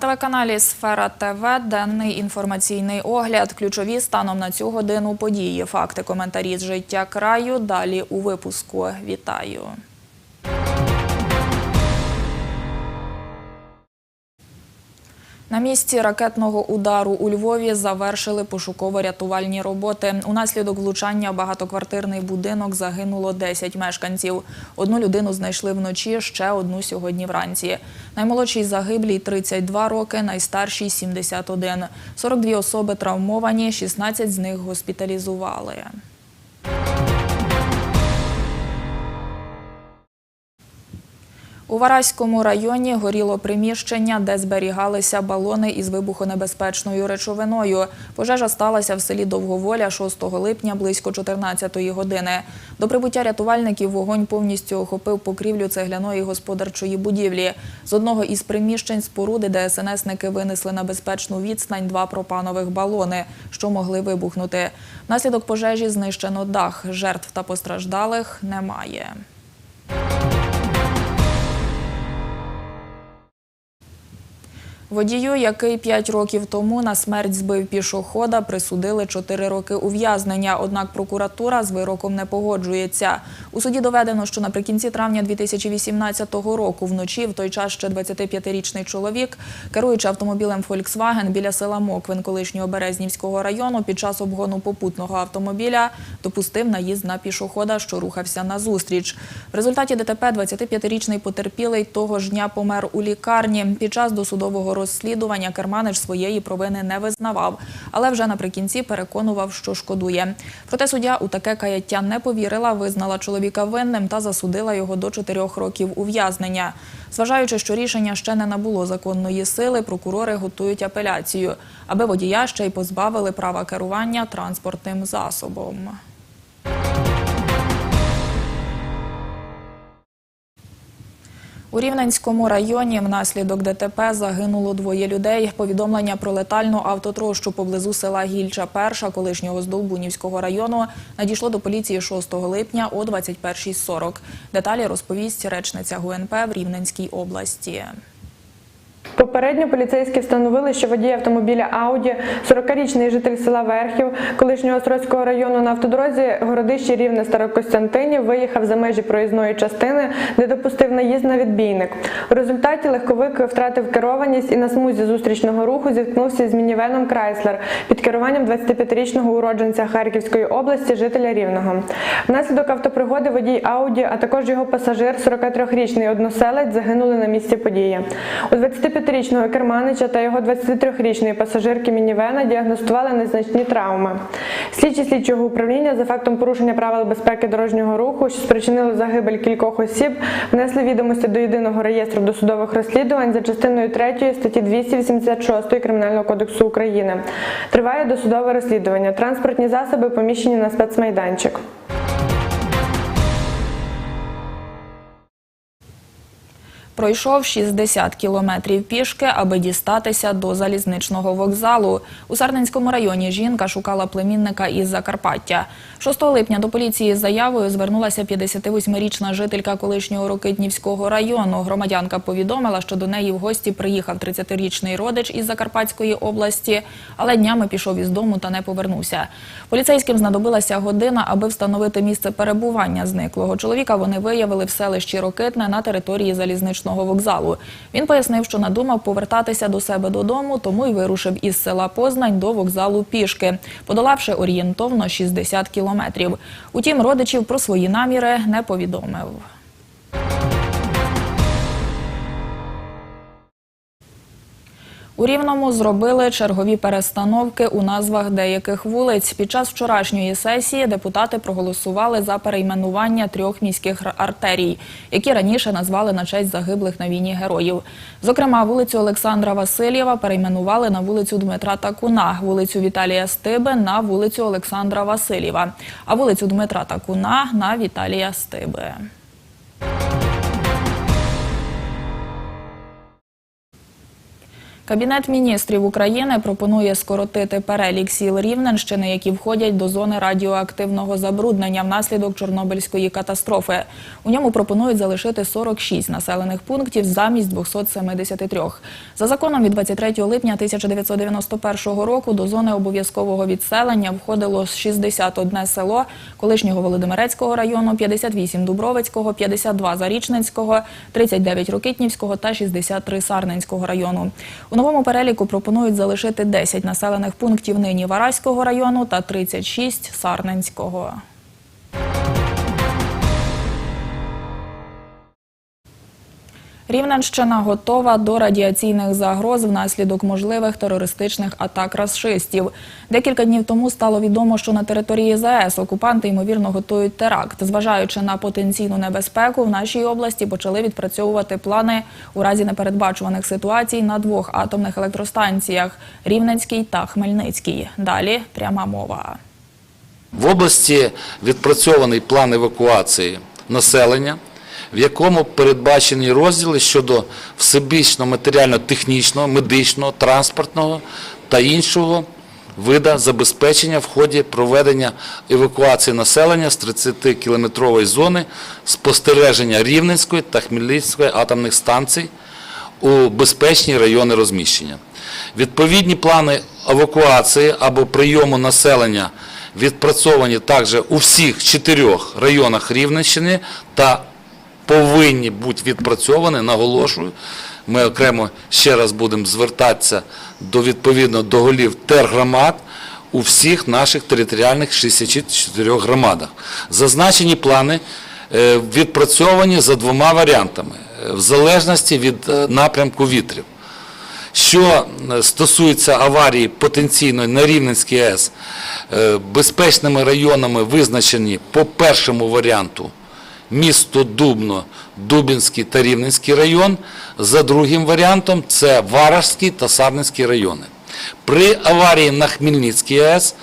телеканалі Сфера ТВ денний інформаційний огляд. Ключові станом на цю годину події. Факти, коментарі з життя краю. Далі у випуску. Вітаю. На місці ракетного удару у Львові завершили пошуково-рятувальні роботи. Унаслідок влучання багатоквартирний будинок загинуло 10 мешканців. Одну людину знайшли вночі, ще одну сьогодні вранці. Наймолодшій загиблій 32 роки, найстаршій 71. 42 особи травмовані, 16 з них госпіталізували. У Вараському районі горіло приміщення, де зберігалися балони із вибухонебезпечною речовиною. Пожежа сталася в селі Довговоля 6 липня близько 14-ї години. До прибуття рятувальників вогонь повністю охопив покрівлю цегляної господарчої будівлі. З одного із приміщень споруди ДСНСники винесли на безпечну відстань два пропанових балони, що могли вибухнути. Внаслідок пожежі знищено дах. Жертв та постраждалих немає. Водію, який 5 років тому на смерть збив пішохода, присудили 4 роки ув'язнення. Однак прокуратура з вироком не погоджується. У суді доведено, що наприкінці травня 2018 року вночі, в той час ще 25-річний чоловік, керуючи автомобілем Volkswagen біля села Моквин колишнього Березнівського району, під час обгону попутного автомобіля допустив наїзд на пішохода, що рухався назустріч. В результаті ДТП 25-річний потерпілий того ж дня помер у лікарні. Під час досудового розслідування Керманич своєї провини не визнавав, але вже наприкінці переконував, що шкодує. Проте суддя у таке каяття не повірила, визнала чоловіка винним та засудила його до чотирьох років ув'язнення. Зважаючи, що рішення ще не набуло законної сили, прокурори готують апеляцію, аби водія ще й позбавили права керування транспортним засобом. У Рівненському районі внаслідок ДТП загинуло двоє людей. Повідомлення про летальну автотрощу поблизу села Гільча Перша, колишнього Здолбунівського району, надійшло до поліції 6 липня о 21.40. Деталі розповість речниця ГУНП в Рівненській області. Попередньо поліцейські встановили, що водій автомобіля Ауді, 40-річний житель села Верхів, колишнього Острозького району на автодорозі городище Рівне Старокостянтинів виїхав за межі проїзної частини, де допустив наїзд на відбійник. У результаті легковик втратив керованість і на смузі зустрічного руху зіткнувся з мінівеном Крайслер під керуванням 25-річного уродженця Харківської області, жителя Рівного. Внаслідок автопригоди водій Ауді, а також його пасажир, 43-річний односелець, загинули на місці події. У 25-річного керманича та його 23-річної пасажирки мінівена діагностували незначні травми. Слідчі слідчого управління за фактом порушення правил безпеки дорожнього руху, що спричинило загибель кількох осіб, внесли відомості до єдиного реєстру досудових розслідувань за частиною 3 статті 286 Кримінального кодексу України. Триває досудове розслідування. Транспортні засоби поміщені на спецмайданчик. Пройшов 60 кілометрів пішки, аби дістатися до залізничного вокзалу. У Сарненському районі жінка шукала племінника із Закарпаття. 6 липня до поліції з заявою звернулася 58-річна жителька колишнього Рокитнівського району. Громадянка повідомила, що до неї в гості приїхав 30-річний родич із Закарпатської області, але днями пішов із дому та не повернувся. Поліцейським знадобилася година, аби встановити місце перебування зниклого. Чоловіка вони виявили в селищі Рокитне на території залізничного вокзалу. Він пояснив, що надумав повертатися до себе додому, тому й вирушив із села Познань до вокзалу пішки, подолавши орієнтовно 60 кілометрів. Утім, родичів про свої наміри не повідомив. У Рівному зробили чергові перестановки у назвах деяких вулиць. Під час вчорашньої сесії депутати проголосували за перейменування трьох міських артерій, які раніше назвали на честь загиблих на війні героїв. Зокрема, вулицю Олександра Васильєва перейменували на вулицю Дмитра Такуна, вулицю Віталія Стиби на вулицю Олександра Васильєва, а вулицю Дмитра Такуна на Віталія Стиби. Кабінет міністрів України пропонує скоротити перелік сіл Рівненщини, які входять до зони радіоактивного забруднення внаслідок Чорнобильської катастрофи. У ньому пропонують залишити 46 населених пунктів замість 273. За законом від 23 липня 1991 року до зони обов'язкового відселення входило 61 село колишнього Володимирецького району, 58 Дубровицького, 52 Зарічненського, 39 Рокитнівського та 63 Сарненського району. Новому переліку пропонують залишити 10 населених пунктів нині Вараського району та 36 Сарненського. Рівненщина готова до радіаційних загроз внаслідок можливих терористичних атак расистів. Декілька днів тому стало відомо, що на території ЗАЕС окупанти ймовірно готують теракт. Зважаючи на потенційну небезпеку, в нашій області почали відпрацьовувати плани у разі непередбачуваних ситуацій на двох атомних електростанціях Рівненській та Хмельницькій. Далі пряма мова. В області відпрацьований план евакуації населення, в якому передбачені розділи щодо всебічного матеріально-технічного, медичного, транспортного та іншого вида забезпечення в ході проведення евакуації населення з 30-кілометрової зони спостереження Рівненської та Хмельницької атомних станцій у безпечні райони розміщення. Відповідні плани евакуації або прийому населення відпрацьовані також у всіх чотирьох районах Рівненщини та повинні бути відпрацьовані, наголошую. Ми окремо ще раз будемо звертатися до відповідно до голів тергромад у всіх наших територіальних 64 громадах. Зазначені плани е, відпрацьовані за двома варіантами, е, в залежності від е, напрямку вітрів. Що стосується аварії потенційної на Рівненській АЕС, безпечними районами визначені по першому варіанту місто Дубно, Дубінський та Рівненський район. За другим варіантом це Варажський та Сарненський райони. При аварії на Хмельницькій АЕС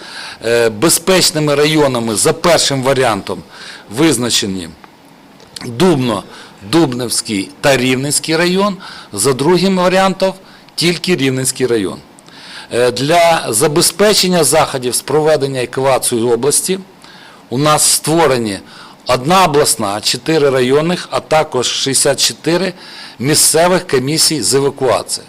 е, безпечними районами за першим варіантом визначені Дубно, Дубневський та Рівненський район, за другим варіантом тільки Рівненський район. Е, Для забезпечення заходів з проведення евакуації області у нас створені одна обласна, 4 районних, а також 64 місцевих комісій з евакуації.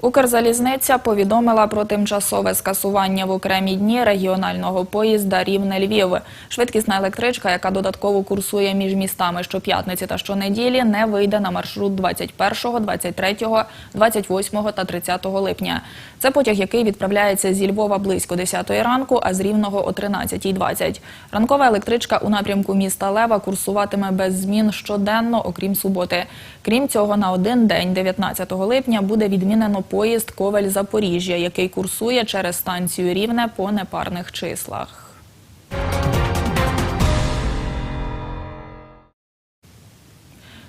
Укрзалізниця повідомила про тимчасове скасування в окремі дні регіонального поїзда Рівне-Львів. Швидкісна електричка, яка додатково курсує між містами щоп'ятниці та щонеділі, не вийде на маршрут 21, 23, 28 та 30 липня. Це потяг, який відправляється зі Львова близько 10 ранку, а з Рівного о 13.20. Ранкова електричка у напрямку міста Лева курсуватиме без змін щоденно, окрім суботи. Крім цього, на один день, 19 липня, буде відмінено поїзд Ковель-Запоріжжя, який курсує через станцію Рівне по непарних числах.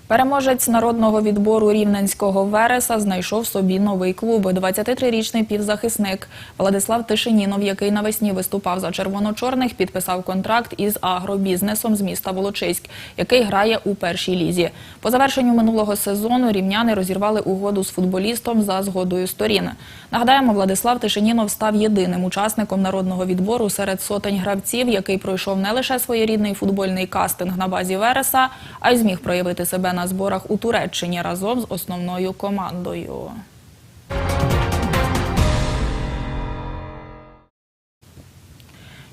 Переможець народного відбору рівненського Вереса знайшов собі новий клуб. 23-річний півзахисник Владислав Тишинінов, який навесні виступав за червоно-чорних, підписав контракт із агробізнесом з міста Волочиськ, який грає у першій лізі. По завершенню минулого сезону рівняни розірвали угоду з футболістом за згодою сторін. Нагадаємо, Владислав Тишинінов став єдиним учасником народного відбору серед сотень гравців, який пройшов не лише своєрідний футбольний кастинг на базі Вереса, а й зміг проявити себе на зборах у Туреччині разом з основною командою.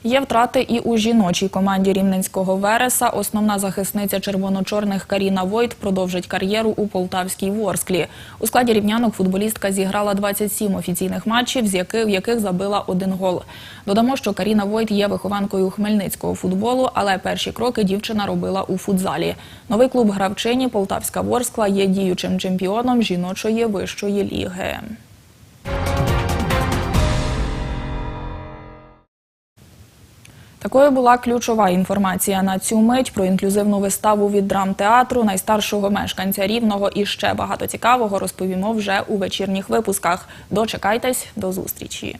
Є втрати і у жіночій команді рівненського Вереса. Основна захисниця червоно-чорних Каріна Войт продовжить кар'єру у Полтавській Ворсклі. У складі рівнянок футболістка зіграла 27 офіційних матчів, з яких, в яких забила один гол. Додамо, що Каріна Войт є вихованкою хмельницького футболу, але перші кроки дівчина робила у футзалі. Новий клуб гравчині Полтавська Ворскла є діючим чемпіоном жіночої вищої ліги. Такою була ключова інформація на цю мить про інклюзивну виставу від драмтеатру, найстаршого мешканця Рівного і ще багато цікавого розповімо вже у вечірніх випусках. Дочекайтесь, до зустрічі.